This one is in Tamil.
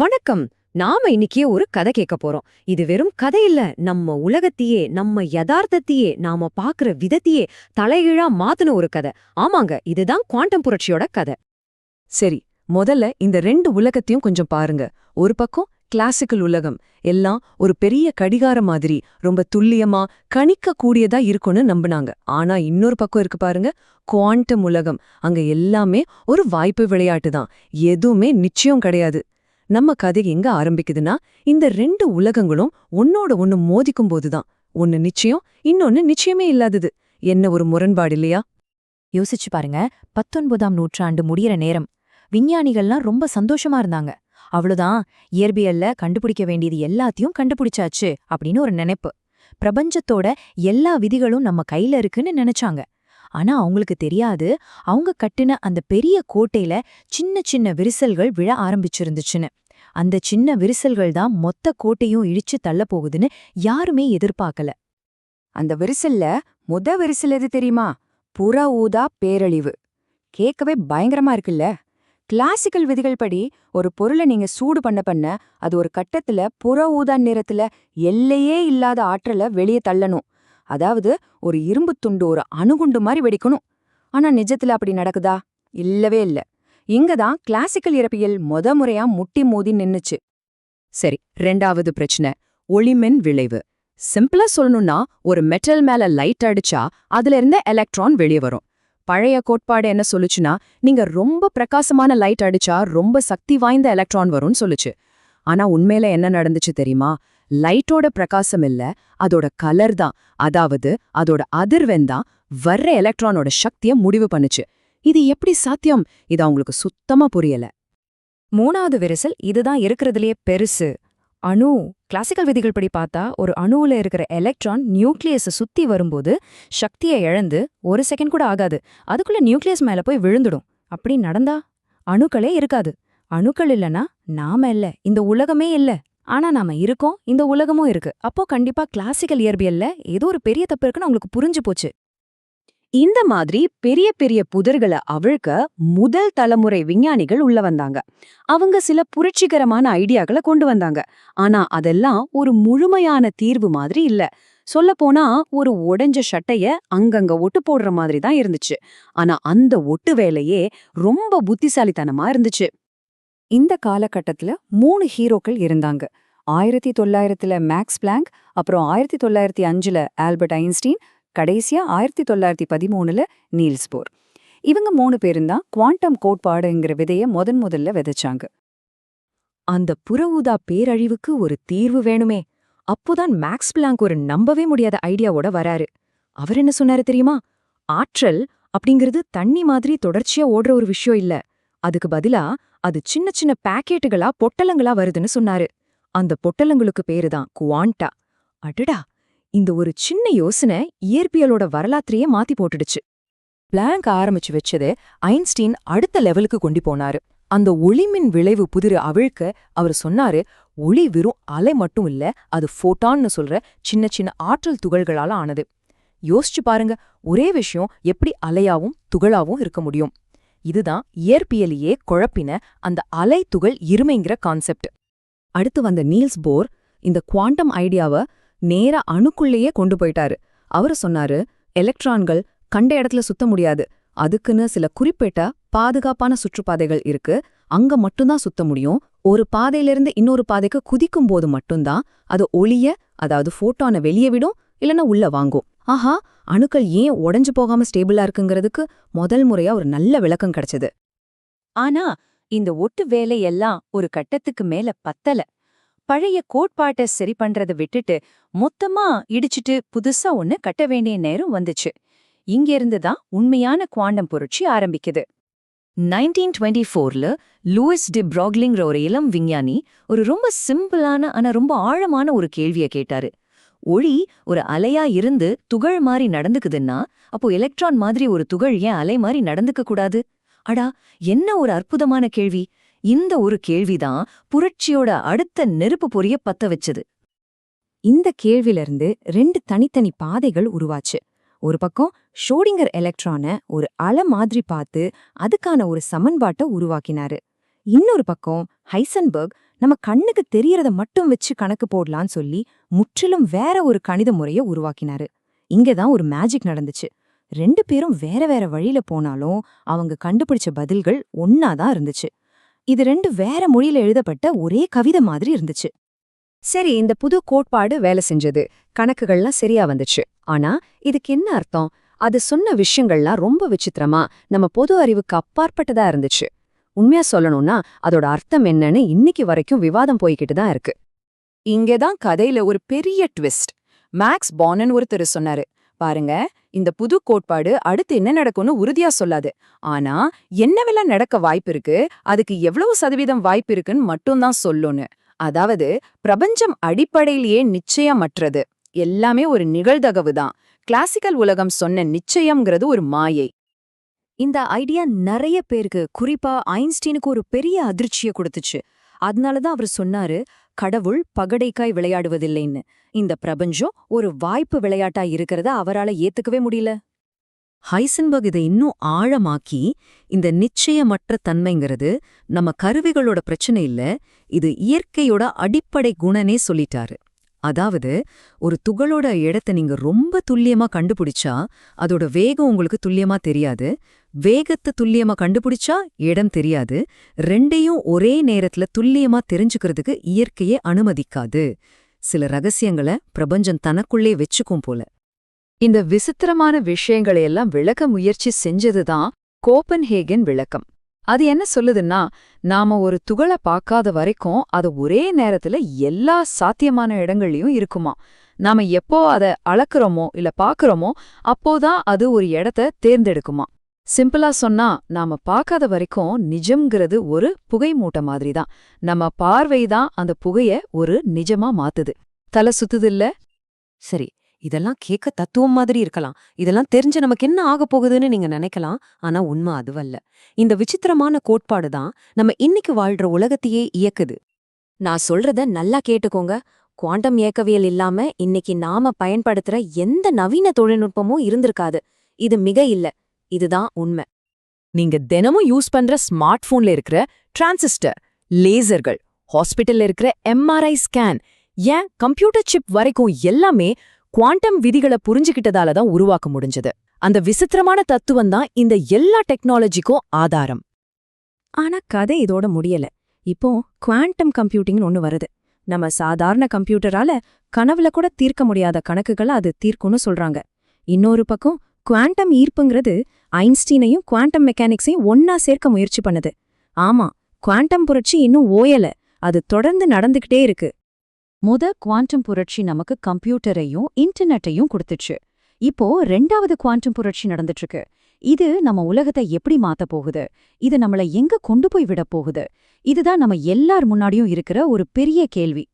வணக்கம். நாம இன்னைக்கு ஒரு கதை கேட்க போறோம். இது வெறும் கதை இல்ல. நம்ம உலகத்தையே நம்ம யதார்த்தத்தையே நாம பாக்குற விதத்தையே தலைகீழா மாத்துன ஒரு கதை. ஆமாங்க இதுதான் குவாண்டம் புரட்சியோட கதை. சரி முதல்ல இந்த ரெண்டு உலகத்தையும் கொஞ்சம் பாருங்க. ஒரு பக்கம் கிளாசிக்கல் உலகம். எல்லாம் ஒரு பெரிய கடிகார மாதிரி ரொம்ப துல்லியமா கணிக்க கூடியதா இருக்கும்னு நம்பினாங்க. ஆனா இன்னொரு பக்கம் இருக்கு பாருங்க குவாண்டம் உலகம். அங்க எல்லாமே ஒரு வாய்ப்பு விளையாட்டு தான் எதுவுமே நிச்சயம் கிடையாது. நம்ம கதை எங்க ஆரம்பிக்குதுன்னா இந்த ரெண்டு உலகங்களும் ஒன்னோட ஒன்னு மோதிக்கும் போதுதான் ஒன்னு நிச்சயம் இன்னொன்னு நிச்சயமே இல்லாதது. என்ன ஒரு முரண்பாடு இல்லையா? யோசிச்சு பாருங்க பத்தொன்பதாம் நூற்றாண்டு முடியற நேரம். விஞ்ஞானிகள்லாம் ரொம்ப சந்தோஷமா இருந்தாங்க. அவ்வளவுதான் இயற்பியல்ல கண்டுபிடிக்க வேண்டியது எல்லாத்தையும் கண்டுபிடிச்சாச்சு அப்படின்னு ஒரு நினைப்பு. பிரபஞ்சத்தோட எல்லா விதிகளும் நம்ம கையில இருக்குன்னு நினைச்சாங்க. ஆனா அவங்களுக்கு தெரியாது அவங்க கட்டின அந்த பெரிய கோட்டையில சின்ன சின்ன விரிசல்கள் விழ ஆரம்பிச்சிருந்துச்சுன்னு. அந்த சின்ன விரிசல்கள் தான் மொத்த கோட்டையும் இழிச்சு தள்ளப் போகுதுன்னு யாருமே எதிர்பார்க்கல. அந்த விரிசல்ல முத விரிசல் எது தெரியுமா? புற ஊதா பேரழிவு. கேட்கவே பயங்கரமா இருக்குல்ல? கிளாசிக்கல் விதிகள் படி ஒரு பொருளை நீங்க சூடு பண்ண பண்ண அது ஒரு கட்டத்துல புற ஊதா நிறத்துல எல்லையே இல்லாத ஆற்றலை வெளியே தள்ளணும். அதாவது ஒரு இரும்புத் துண்டு ஒரு அணுகுண்டு மாதிரி வெடிக்கணும். ஆனா நிஜத்துல அப்படி நடக்குதா? இல்லவே இல்ல. இங்கதான் கிளாசிக்கல் இறப்பியல் மொத முறையா முட்டி மோதி நின்னுச்சு. சரி ரெண்டாவது பிரச்சனை ஒளிமின் விளைவு. சிம்பிளா சொல்லணும்னா ஒரு மெட்டல் மேல லைட் அடிச்சா அதுல இருந்த எலக்ட்ரான் வெளியே வரும். பழைய கோட்பாடு என்ன சொல்லுச்சுன்னா நீங்க ரொம்ப பிரகாசமான லைட் அடிச்சா ரொம்ப சக்தி வாய்ந்த எலக்ட்ரான் வரும்னு சொல்லுச்சு. ஆனா உண்மையில என்ன நடந்துச்சு தெரியுமா? லைட்டோட பிரகாசம் இல்ல அதோட கலர் தான். அதாவது அதோட அதிர்வெண் தான் வர்ற எலக்ட்ரானோட சக்திய முடிவு பண்ணுச்சு. இது எப்படி சாத்தியம்? இது அவங்களுக்கு சுத்தமா புரியல. மூணாவது விரிசல் இதுதான் இருக்கிறதுலயே பெருசு. அணு கிளாசிக்கல் விதிகள் படி பார்த்தா ஒரு அணுவுல இருக்கிற எலக்ட்ரான் நியூக்ளியஸை சுத்தி வரும்போது சக்தியை இழந்து ஒரு செகண்ட் கூட ஆகாது. அதுக்குள்ள நியூக்ளியஸ் மேல போய் விழுந்துடும். அப்படி நடந்தா அணுக்களே இருக்காது. அணுக்கள் இல்லனா நாம இல்ல. இந்த உலகமே இல்ல. ஆனா நாம இருக்கோம் இந்த உலகமும் இருக்கு. அப்போ கண்டிப்பா கிளாசிக்கல் இயற்பியல்ல ஏதோ ஒரு பெரிய தப்பு இருக்குன்னு அவங்களுக்கு புரிஞ்சு போச்சு. இந்த மாதிரி பெரிய பெரிய புதர்களை அவிழ்க்க முதல் தலைமுறை விஞ்ஞானிகள் உள்ள வந்தாங்க. அவங்க சில புரட்சிகரமான ஐடியாக்களை கொண்டு வந்தாங்க. ஆனா அதெல்லாம் ஒரு முழுமையான தீர்வு மாதிரி இல்ல. சொல்லப்போனா ஒரு உடைஞ்ச சட்டைய அங்கங்க ஒட்டு போடுற மாதிரி தான் இருந்துச்சு. ஆனா அந்த ஒட்டு வேலையே ரொம்ப புத்திசாலித்தனமா இருந்துச்சு. இந்த காலகட்டத்துல மூணு ஹீரோக்கள் இருந்தாங்க. ஆயிரத்தி தொள்ளாயிரத்துல மேக்ஸ் பிளாங்க் அப்புறம் ஆயிரத்தி தொள்ளாயிரத்தி அஞ்சுல ஆல்பர்ட் ஐன்ஸ்டீன் கடைசியா ஆயிரத்தி தொள்ளாயிரத்தி பதிமூணுல நீல்ஸ் போர். இவங்க மூணு பேரும் தான் குவாண்டம் கோட்பாடுங்கிற விதைய முதன் முதல்ல விதைச்சாங்க. அந்த புற ஊதா பேரழிவுக்கு ஒரு தீர்வு வேணுமே. அப்போதான் மேக்ஸ் பிளாங்க் ஒரு நம்பவே முடியாத ஐடியாவோட வராரு. அவர் என்ன சொன்னாரு தெரியுமா? ஆற்றல் அப்படிங்கிறது தண்ணி மாதிரி தொடர்ச்சியா ஓடுற ஒரு விஷயம் இல்ல. அதுக்கு பதிலா அது சின்ன சின்ன பாக்கெட்டுகளா பொட்டலங்களா வருதுன்னு சொன்னாரு. அந்த பொட்டலங்களுக்கு பேருதான் குவாண்டா. அடடா! இந்த ஒரு சின்ன யோசனை இயற்பியலோட வரலாற்றையே மாத்தி போட்டுடுச்சு. பிளாங்க் ஆரம்பிச்சு வச்சது ஐன்ஸ்டீன் அடுத்த லெவலுக்கு கொண்டு போனாரு. அந்த ஒளிமின் விளைவு புதிரு அவிழ்க்க அவர் சொன்னாரு ஒளி வெறும் அலை மட்டும் இல்ல அது ஃபோட்டான்னு சொல்ற சின்ன சின்ன ஆற்றல் துகள்களால ஆனது. யோசிச்சு பாருங்க ஒரே விஷயம் எப்படி அலையாவும் துகளாவும் இருக்க முடியும். இதுதான் இயற்பியலையே குழப்பின அந்த அலை துகள் இருமைங்கிற கான்செப்ட் அடுத்து வந்த நீல்ஸ் போர் இந்த குவாண்டம் ஐடியாவை நேரா அணுக்குள்ளேயே கொண்டு போயிட்டாரு. அவரு சொன்னாரு எலக்ட்ரான்கள் கண்ட இடத்துல சுத்த முடியாது. அதுக்குன்னு சில குறிப்பிட்ட பாதுகாப்பான சுற்றுப்பாதைகள் இருக்கு. அங்க மட்டும்தான் சுத்த முடியும். ஒரு பாதையிலிருந்து இன்னொரு பாதைக்கு குதிக்கும் போது மட்டும்தான் அது ஒளிய அதாவது போட்டோனை வெளியே விடும் இல்லனா உள்ள வாங்கும். ஆஹா அணுக்கள் ஏன் உடைஞ்சு போகாம ஸ்டேபிளா இருக்குங்கிறதுக்கு முதல் முறையா ஒரு நல்ல விளக்கம் கிடைச்சது. ஆனா இந்த ஒட்டு வேலையெல்லாம் ஒரு கட்டத்துக்கு மேல பத்தல. பழைய கோட்பாட்டை சரி பண்றத விட்டுட்டு மொத்தமா இடிச்சிட்டு புதுசா ஒண்ணு கட்ட வேண்டிய நேரம் வந்துச்சு. இங்கிருந்து தான் உண்மையான குவாண்டம் புரட்சி ஆரம்பிக்குது. நைன்டீன் டுவெண்ட்டி ஃபோர்ல லூயிஸ் டி ப்ராக்லிங்கிற ஒரு இளம் விஞ்ஞானி ஒரு ரொம்ப சிம்பிளான ஆனா ரொம்ப ஆழமான ஒரு கேள்வியை கேட்டாரு. ஒளி ஒரு அலையா இருந்து துகள் மாதிரி நடந்துக்குதுன்னா அப்போ எலக்ட்ரான் மாதிரி ஒரு துகள் ஏன் அலை மாதிரி நடந்துக்க கூடாது அடா என்ன ஒரு அற்புதமான கேள்வி. இந்த ஒரு கேள்விதான் புரட்சியோட அடுத்த நெருப்பு பொரிய பத்த வச்சது. இந்த கேள்விலிருந்து ரெண்டு தனித்தனி பாதைகள் உருவாச்சு. ஒரு பக்கம் ஷோடிங்கர் எலக்ட்ரான ஒரு அலை மாதிரி பார்த்து அதுக்கான ஒரு சமன்பாட்டை உருவாக்கினாரு. இன்னொரு பக்கம் ஹைசன்பர்க் நம்ம கண்ணுக்கு தெரியறத மட்டும் வச்சு கணக்கு போடலான்னு சொல்லி முற்றிலும் வேற ஒரு கணித முறைய உருவாக்கினாரு. இங்கதான் ஒரு மேஜிக் நடந்துச்சு. ரெண்டு பேரும் வேற வேற வழியில போனாலும் அவங்க கண்டுபிடிச்ச பதில்கள் ஒன்னாதான் இருந்துச்சு. இது ரெண்டு வேற மொழியில எழுதப்பட்ட ஒரே கவிதை மாதிரி இருந்துச்சு. சரி இந்த புது கோட்பாடு வேலை செஞ்சது. கணக்குகள்லாம் சரியா வந்துச்சு. ஆனா இதுக்கு என்ன அர்த்தம்? அது சொன்ன விஷயங்கள்லாம் ரொம்ப விசித்திரமா நம்ம பொது அறிவுக்கு அப்பாற்பட்டதா இருந்துச்சு. உண்மையா சொல்லணும்னா அதோட அர்த்தம் என்னன்னு இன்னைக்கு வரைக்கும் விவாதம் போய்கிட்டு தான் இருக்கு. இங்கதான் கதையில ஒரு பெரிய ட்விஸ்ட். மேக்ஸ் பானன் ஒருத்தர் சொன்னாரு. பாருங்க இந்த புது கோட்பாடு அடுத்து என்ன நடக்கும்னு உறுதியா சொல்லாது. ஆனா என்னவெல்லாம் நடக்க வாய்ப்பு இருக்கு அதுக்கு எவ்வளவு சதவீதம் வாய்ப்பு இருக்குன்னு மட்டும்தான் சொல்லுன்னு. அதாவது பிரபஞ்சம் அடிப்படையிலேயே நிச்சயமற்றது. எல்லாமே ஒரு நிகழ்தகவு தான். கிளாசிக்கல் உலகம் சொன்ன நிச்சயம்ங்கிறது ஒரு மாயை. இந்த ஐடியா நிறைய பேருக்கு குறிப்பா ஐன்ஸ்டீனுக்கு ஒரு பெரிய அதிர்ச்சியை கொடுத்துச்சு. அதனாலதான் அவர் சொன்னாரு கடவுள் பகடைக்காய் விளையாடுவதில்லைன்னு. இந்த பிரபஞ்சம் ஒரு வாய்ப்பு விளையாட்டா இருக்கிறத அவரால ஏத்துக்கவே முடியல. ஹைசன்பர்க் இதை இன்னும் ஆழமாக்கி இந்த நிச்சயமற்ற தன்மைங்கிறது நம்ம கருவிகளோட பிரச்சனை இல்ல இது இயற்கையோட அடிப்படை குணனே சொல்லிட்டாரு. அதாவது ஒரு துகளோட இடத்த நீங்க ரொம்ப துல்லியமா கண்டுபிடிச்சா அதோட வேகம் உங்களுக்கு துல்லியமா தெரியாது. வேகத்தை துல்லியமா கண்டுபிடிச்சா இடம் தெரியாது. ரெண்டையும் ஒரே நேரத்துல துல்லியமா தெரிஞ்சுக்கிறதுக்கு இயற்கையே அனுமதிக்காது. சில ரகசியங்களை பிரபஞ்சம் தனக்குள்ளே வச்சுக்கும் போல. இந்த விசித்திரமான விஷயங்களையெல்லாம் விளக்க முயற்சி செஞ்சதுதான் கோப்பன்ஹேகன் விளக்கம். அது என்ன சொல்லுதுன்னா நாம ஒரு துகளை பார்க்காத வரைக்கும் அது ஒரே நேரத்துல எல்லா சாத்தியமான இடங்கள்லயும் இருக்குமா. நாம எப்போ அத அளக்குறோமோ இல்ல பாக்குறோமோ அப்போதான் அது ஒரு இடத்த தேர்ந்தெடுக்குமா. சிம்பிளா சொன்னா நாம பார்க்காத வரைக்கும் நிஜம்ங்கிறது ஒரு புகை மூட்டை மாதிரி தான் நம்ம பார்வை தான் அந்த புகைய ஒரு நிஜமா மாத்துது. தலை சுத்துதில்ல சரி இதெல்லாம் கேட்க தத்துவம் மாதிரி இருக்கலாம். இதெல்லாம் தெரிஞ்சு நமக்கு என்ன ஆக போகுதுன்னு நீங்க நினைக்கலாம். ஆனா உண்மை அதுவல்ல. இந்த விசித்திரமான கோட்பாடு தான் நம்ம இன்னைக்கு வாழ்ற உலகத்தையே இயக்குது. நான் சொல்றத நல்லா கேட்டுக்கோங்க. குவாண்டம் இயக்கவியல் இல்லாம இன்னைக்கு நாம பயன்படுத்துற எந்த நவீன தொழில்நுட்பமும் இருந்திருக்காது. இது மிக இல்ல. இதுதான் உண்மை. நீங்க தினமும் யூஸ் பண்ற ஸ்மார்ட் போன்ல இருக்கிற டிரான்சிஸ்டர் லேசர்கள் ஹாஸ்பிட்டல்ல இருக்கிற எம்ஆர்ஐ ஸ்கேன் ஏன் கம்ப்யூட்டர் சிப் வரைக்கும் எல்லாமே குவாண்டம் விதிகளை புரிஞ்சுக்கிட்டதால தான் உருவாக்க முடிஞ்சது. அந்த விசித்திரமான தத்துவம் தான் இந்த எல்லா டெக்னாலஜிக்கும் ஆதாரம். ஆனா கதை இதோட முடியல. இப்போ குவாண்டம் கம்ப்யூட்டிங்னு ஒன்னு வருது. நம்ம சாதாரண கம்ப்யூட்டரால கனவுல கூட தீர்க்க முடியாத கணக்குகளை அது தீர்க்கும்னு சொல்றாங்க. இன்னொரு பக்கம் குவாண்டம் ஈர்ப்புங்கிறது ஐன்ஸ்டீனையும் குவாண்டம் மெக்கானிக்ஸையும் ஒன்னா சேர்க்க முயற்சி பண்ணுது. ஆமா குவாண்டம் புரட்சி இன்னும் ஓயல. அது தொடர்ந்து நடந்துகிட்டே இருக்கு. முத குவாண்டம் புரட்சி நமக்கு கம்ப்யூட்டரையும் இன்டர்நெட்டையும் கொடுத்துச்சு. இப்போ ரெண்டாவது குவாண்டம் புரட்சி நடந்துட்டு இருக்கு இது நம்ம உலகத்தை எப்படி மாத்த போகுது? இது நம்மள எங்க கொண்டு போய் விட போகுது? இதுதான் நம்ம எல்லார் முன்னாடியும் இருக்கிற ஒரு பெரிய கேள்வி.